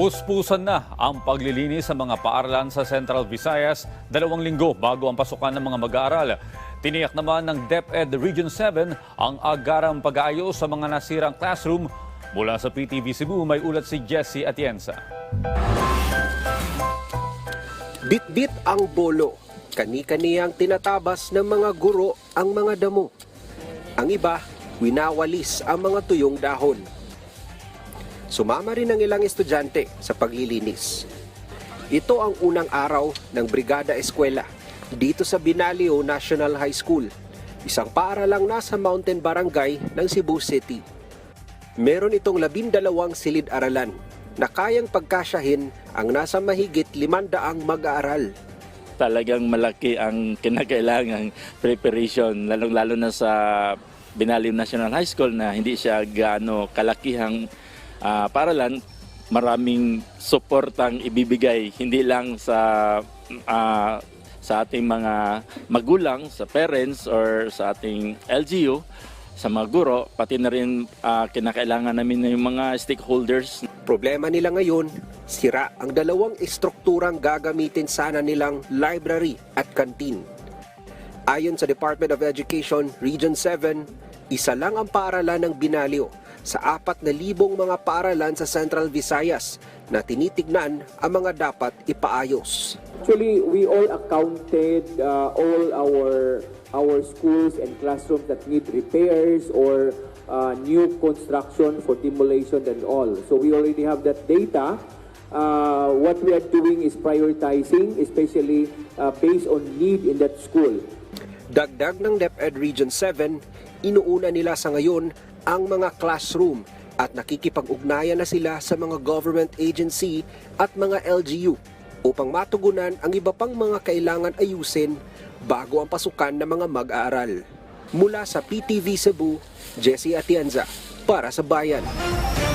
Puspusan na ang paglilinis sa mga paaralan sa Central Visayas dalawang linggo bago ang pasukan ng mga mag-aaral. Tiniyak naman ng DepEd Region 7 ang agarang pag-aayos sa mga nasirang classroom. Mula sa PTV Cebu, may ulat si Jesse Atienza. Bitbit ang bolo. Kani-kaniyang tinatabas ng mga guro ang mga damo. Ang iba, winawalis ang mga tuyong dahon. Sumama rin ang ilang estudyante sa paglilinis. Ito ang unang araw ng Brigada Eskwela dito sa Binalio National High School, isang paaralang nasa Mountain Barangay ng Cebu City. Meron itong labindalawang silid-aralan na kayang pagkasyahin ang nasa mahigit limandaang mag-aaral. talagang malaki ang kinakailangang preparation, lalong-lalo na sa Binalim National High School na hindi siya gaano kalakihang ah, paralan, maraming suportang ibibigay, hindi lang sa ah, sa ating mga magulang, sa parents, or sa ating LGU, sa mga guro, pati na rin ah, kinakailangan namin ng mga stakeholders Problema nila ngayon, sira ang dalawang estrukturang gagamitin sana nilang library at canteen. Ayon sa Department of Education Region 7, isa lang ang paaralan ng Binalyo sa 4,000 mga paaralan sa Central Visayas na tinitignan ang mga dapat ipaayos. Actually, we all accounted uh, all our our schools and classrooms that need repairs or uh, new construction for demolition and all. So we already have that data. Uh, what we are doing is prioritizing, especially uh, based on need in that school. Dagdag ng DepEd Region 7, inuuna nila sa ngayon ang mga classroom at nakikipag-ugnayan na sila sa mga government agency at mga LGU upang matugunan ang iba pang mga kailangan ayusin bago ang pasukan ng mga mag-aaral. Mula sa PTV Cebu, Jesse Atienza para sa Bayan.